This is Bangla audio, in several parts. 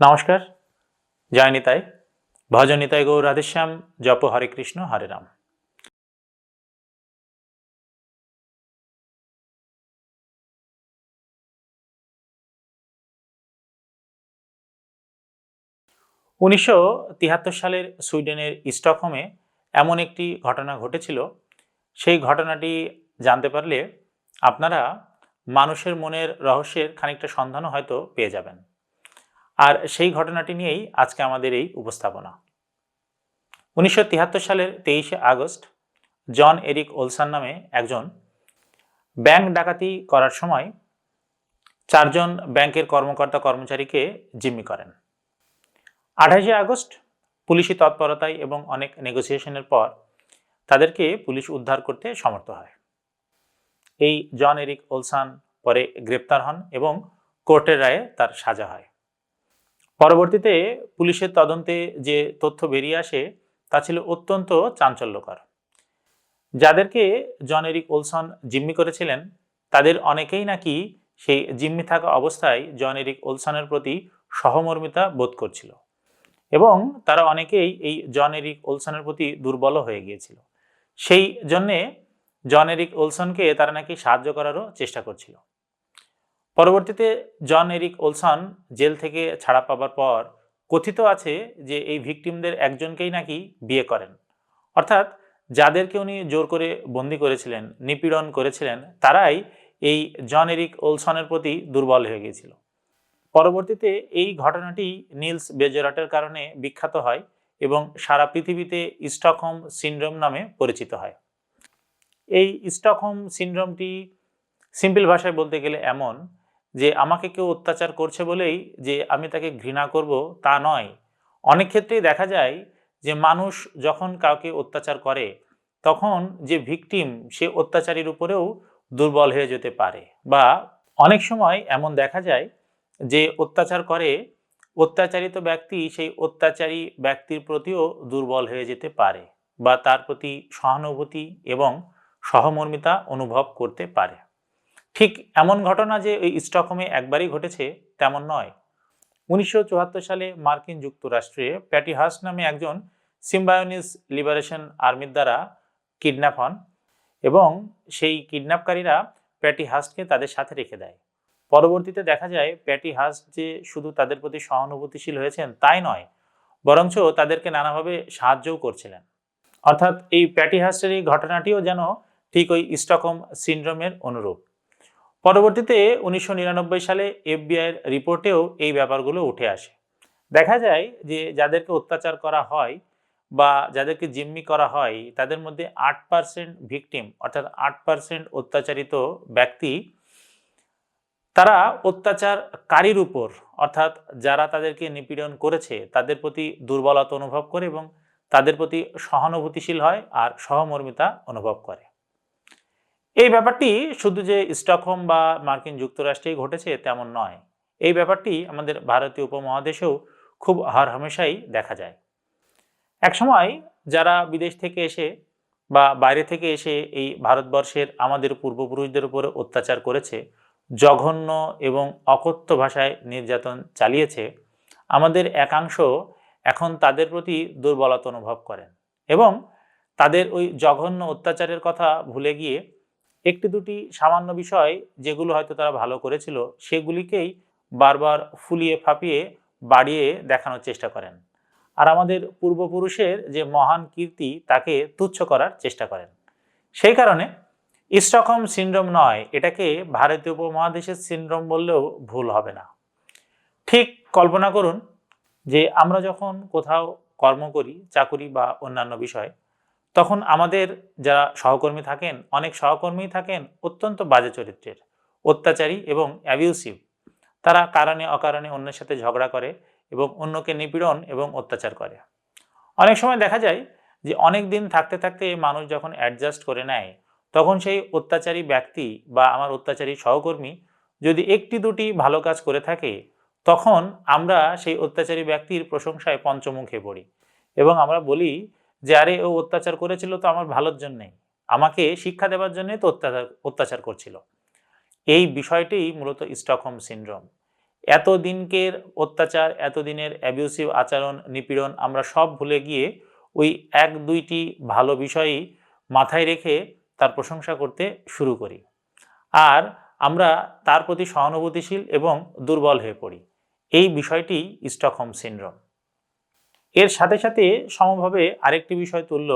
নমস্কার, জয় নিতাই। ভজ নিতাই গৌর রাধেশ্যাম, জপ হরে কৃষ্ণ, হরে রাম। উনিশশো তিয়াত্তর সালের সুইডেনের স্টকহোমে এমন একটি ঘটনা ঘটেছিল। সেই ঘটনাটি জানতে পারলে আপনারা মানুষের মনের রহস্যের খানিকটা সন্ধানও হয়তো পেয়ে যাবেন। আর সেই ঘটনাটি নিয়েই আজকে আমাদের এই উপস্থাপনা। উনিশশো সালের তেইশে আগস্ট, জন এরিক ওলসান নামে একজন ব্যাংক ডাকাতি করার সময় চারজন ব্যাংকের কর্মকর্তা কর্মচারীকে জিম্মি করেন। আঠাশে আগস্ট, পুলিশি তৎপরতায় এবং অনেক নেগোসিয়েশনের পর তাদেরকে পুলিশ উদ্ধার করতে সমর্থ হয়। এই জন এরিক ওলসান পরে গ্রেপ্তার হন এবং কোর্টের রায়ে তার সাজা হয়। পরবর্তীতে পুলিশের তদন্তে যে তথ্য বেরিয়ে আসে, তা ছিল অত্যন্ত চাঞ্চল্যকর। যাদেরকে জন এরিক ওলসন জিম্মি করেছিলেন, তাদের অনেকেই নাকি সেই জিম্মি থাকা অবস্থায় জন এরিক ওলসনের প্রতি সহমর্মিতা বোধ করছিল এবং তারা অনেকেই এই জন এরিক ওলসনের প্রতি দুর্বল হয়ে গিয়েছিল। সেই জন্যে জন এরিক ওলসনকে তারা নাকি সাহায্য করারও চেষ্টা করছিল। পরবর্তীতে জন এরিক ওলসন জেল থেকে ছাড়া পাবার পর কথিত আছে যে এই ভিকটিমদের একজনকেই নাকি বিয়ে করেন। অর্থাৎ যাদেরকে উনি জোর করে বন্দি করেছিলেন, নিপীড়ন করেছিলেন, তারাই এই জন এরিক ওলসনের প্রতি দুর্বল হয়ে গিয়েছিল। পরবর্তীতে এই ঘটনাটি নীলস বেজরাটের কারণে বিখ্যাত হয় এবং সারা পৃথিবীতে স্টকহোম সিন্ড্রোম নামে পরিচিত হয়। এই স্টকহোম সিন্ড্রোমটি সিম্পল ভাষায় বলতে গেলে এমন যে আমাকে কেউ অত্যাচার করছে বলেই যে আমি তাকে ঘৃণা করব, তা নয়। অনেক ক্ষেত্রেই দেখা যায় যে মানুষ যখন কাউকে অত্যাচার করে, তখন যে ভিকটিম সে অত্যাচারীর উপরেও দুর্বল হয়ে যেতে পারে বা অনেক সময় এমন দেখা যায় যে অত্যাচার করে, অত্যাচারিত ব্যক্তি সেই অত্যাচারী ব্যক্তির প্রতিও দুর্বল হয়ে যেতে পারে বা তার প্রতি সহানুভূতি এবং সহমর্মিতা অনুভব করতে পারে। ঠিক এমন ঘটনা যে ওই স্টকহোমে একবারই ঘটেছে, তেমন নয়। উনিশশো সালে মার্কিন যুক্তরাষ্ট্রে প্যাটি হাস নামে একজন সিম্বায়োনিস লিবারেশন আর্মির দ্বারা কিডন্যাপ হন এবং সেই কিডন্যাপকারীরা প্যাটি হাসকে তাদের সাথে রেখে দেয়। পরবর্তীতে দেখা যায় প্যাটি হাস যে শুধু তাদের প্রতি সহানুভূতিশীল হয়েছেন তাই নয়, বরঞ্চ তাদেরকে নানাভাবে সাহায্যও করছিলেন। অর্থাৎ এই প্যাটি হাসের এই ঘটনাটিও যেন ঠিক ওই স্টকহোম সিন্ড্রোমের অনুরূপ। পরবর্তীতে উনিশশো নিরানব্বই সালে এফবিআইয়ের রিপোর্টেও এই ব্যাপারগুলো উঠে আসে। দেখা যায় যে যাদেরকে অত্যাচার করা হয় বা যাদেরকে জিম্মি করা হয়, তাদের মধ্যে আট পার্সেন্ট ভিকটিম অর্থাৎ আট পার্সেন্ট অত্যাচারিত ব্যক্তি তারা অত্যাচারকারীর উপর অর্থাৎ যারা তাদেরকে নিপীড়ন করেছে, তাদের প্রতি দুর্বলতা অনুভব করে এবং তাদের প্রতি সহানুভূতিশীল হয় আর সহমর্মিতা অনুভব করে। এই ব্যাপারটি শুধু যে স্টকহোম বা মার্কিন যুক্তরাষ্ট্রেই ঘটেছে তেমন নয়। এই ব্যাপারটি আমাদের ভারতীয় উপমহাদেশেও খুব হার হামেশাই দেখা যায়। একসময় যারা বিদেশ থেকে এসে বা বাইরে থেকে এসে এই ভারতবর্ষের আমাদের পূর্বপুরুষদের উপরে অত্যাচার করেছে, জঘন্য এবং অকথ্য ভাষায় নির্যাতন চালিয়েছে, আমাদের একাংশ এখন তাদের প্রতি দুর্বলতা অনুভব করেন এবং তাদের ওই জঘন্য অত্যাচারের কথা ভুলে গিয়ে একটি দুটি সামান্য বিষয় যেগুলো হয়তো তারা ভালো করেছিল, সেগুলিকেই বারবার ফুলিয়ে ফাঁপিয়ে বাড়িয়ে দেখানোর চেষ্টা করেন। আর আমাদের পূর্বপুরুষের যে মহান কীর্তি, তাকে তুচ্ছ করার চেষ্টা করেন। সেই কারণে স্টকহোম সিন্ড্রোম নয়, এটাকে ভারতীয় উপমহাদেশের সিন্ড্রোম বললেও ভুল হবে না। ঠিক কল্পনা করুন যে আমরা যখন কোথাও কর্ম করি, চাকুরি বা অন্যান্য বিষয় তখন আমাদের যারা সহকর্মী থাকেন, অনেক সহকর্মী থাকেন অত্যন্ত বাজে চরিত্রের, অত্যাচারী এবং অ্যাবিউসিভ তারা কারণে, অকারণে অন্যের সাথে ঝগড়া করে এবং অন্যকে নিপীড়ন এবং অত্যাচার করে। অনেক সময় দেখা যায় যে অনেক দিন থাকতে থাকতে মানুষ যখন অ্যাডজাস্ট করে নেয়, তখন সেই অত্যাচারী ব্যক্তি বা আমার অত্যাচারী সহকর্মী যদি একটি দুটি ভালো কাজ করে থাকে, তখন আমরা সেই অত্যাচারী ব্যক্তির প্রশংসায় পঞ্চমুখে পড়ি এবং আমরা বলি যে, আরে, ও অত্যাচার করেছিল তো আমার ভালোর জন্যেই। আমাকে শিক্ষা দেওয়ার জন্যই তো অত্যাচার অত্যাচার করছিল। এই বিষয়টি মূলত স্টকহোম সিন্ড্রোম। এতদিনকের অত্যাচার, এতদিনের অ্যাবিউসিভ আচরণ, নিপীড়ন আমরা সব ভুলে গিয়ে ওই এক, দুইটি ভালো বিষয়ই মাথায় রেখে তার প্রশংসা করতে শুরু করি। আর আমরা তার প্রতি সহানুভূতিশীল এবং দুর্বল হয়ে পড়ি। এই বিষয়টি স্টকহোম সিনড্রোম। এর সাথে সাথে সমভাবে আরেকটি বিষয় তুলল,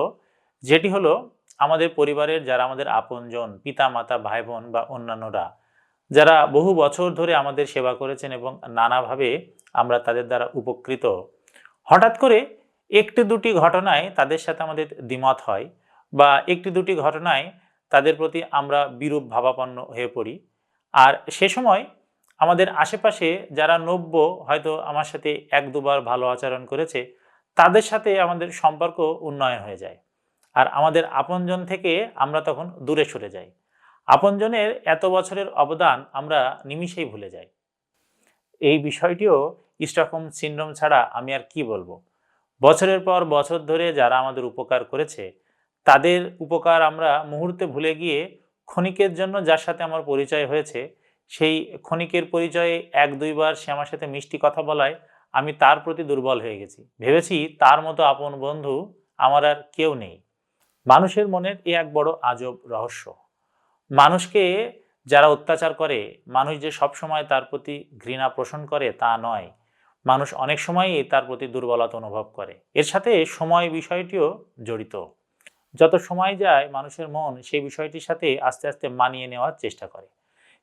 যেটি হলো আমাদের পরিবারের যারা আমাদের আপনজন পিতা মাতা ভাই বোন বা অন্যান্যরা, যারা বহু বছর ধরে আমাদের সেবা করেছেন এবং নানাভাবে আমরা তাদের দ্বারা উপকৃত। হঠাৎ করে একটি দুটি ঘটনায় তাদের সাথে আমাদের দ্বিমত হয় বা একটি দুটি ঘটনায় তাদের প্রতি আমরা বিরূপ ভাবাপন্ন হয়ে পড়ি। আর সে সময় আমাদের আশেপাশে যারা নব্য হয়তো আমার সাথে এক দুবার ভালো আচরণ করেছে তাদের সাথে আমাদের সম্পর্ক উন্নয়ন হয়ে যায়। আর আমাদের আপনজন থেকে আমরা তখন দূরে সরে যাই। আপনজনের এত বছরের অবদান আমরা নিমিষেই ভুলে যাই। এই বিষয়টিও স্টকহোম সিনড্রোম ছাড়া আমি আর কি বলব? বছরের পর বছর ধরে যারা আমাদের উপকার করেছে, তাদের উপকার আমরা মুহূর্তে ভুলে গিয়ে ক্ষণিকের জন্য যার সাথে আমার পরিচয় হয়েছে, সেই ক্ষণিকের পরিচয়ে এক দুইবার সে আমার সাথে মিষ্টি কথা বলায় আমি তার প্রতি দুর্বল হয়ে গেছি। ভেবেছি তার মতো আপন বন্ধু আমার আর কেউ নেই। মানুষের মনের এ এক বড় আজব রহস্য। মানুষকে যারা অত্যাচার করে, মানুষ যে সব সময় তার প্রতি ঘৃণা পোষণ করে তা নয়। মানুষ অনেক সময়ই তার প্রতি দুর্বলতা অনুভব করে। এর সাথে সময় বিষয়টিও জড়িত। যত সময় যায়, মানুষের মন সেই বিষয়টির সাথে আস্তে আস্তে মানিয়ে নেওয়ার চেষ্টা করে।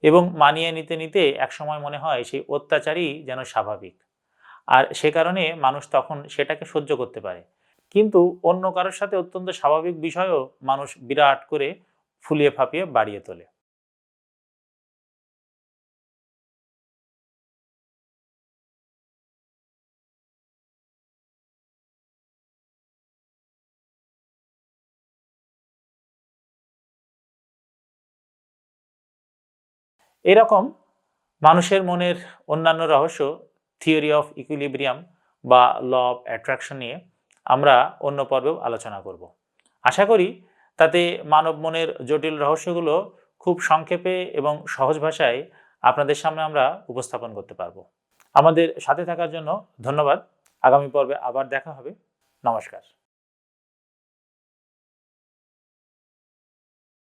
এবং মানিয়ে নিতে নিতে এক সময় মনে হয় সেই অত্যাচারই যেন স্বাভাবিক। আর সে কারণে মানুষ তখন সেটাকে সহ্য করতে পারে। কিন্তু অন্য কারোর সাথে অত্যন্ত স্বাভাবিক বিষয়ও মানুষ বিরাট করে ফুলিয়ে ফাঁপিয়ে বাড়িয়ে তোলে। এরকম মানুষের মনের অন্যান্য রহস্য থিওরি অফ ইকুইলিব্রিয়াম বা ল অফ অ্যাট্রাকশন নিয়ে আমরা অন্য পর্বেও আলোচনা করব। আশা করি তাতে মানব মনের জটিল রহস্যগুলো খুব সংক্ষেপে এবং সহজ ভাষায় আপনাদের সামনে আমরা উপস্থাপন করতে পারব। আমাদের সাথে থাকার জন্য ধন্যবাদ। আগামী পর্বে আবার দেখা হবে। নমস্কার।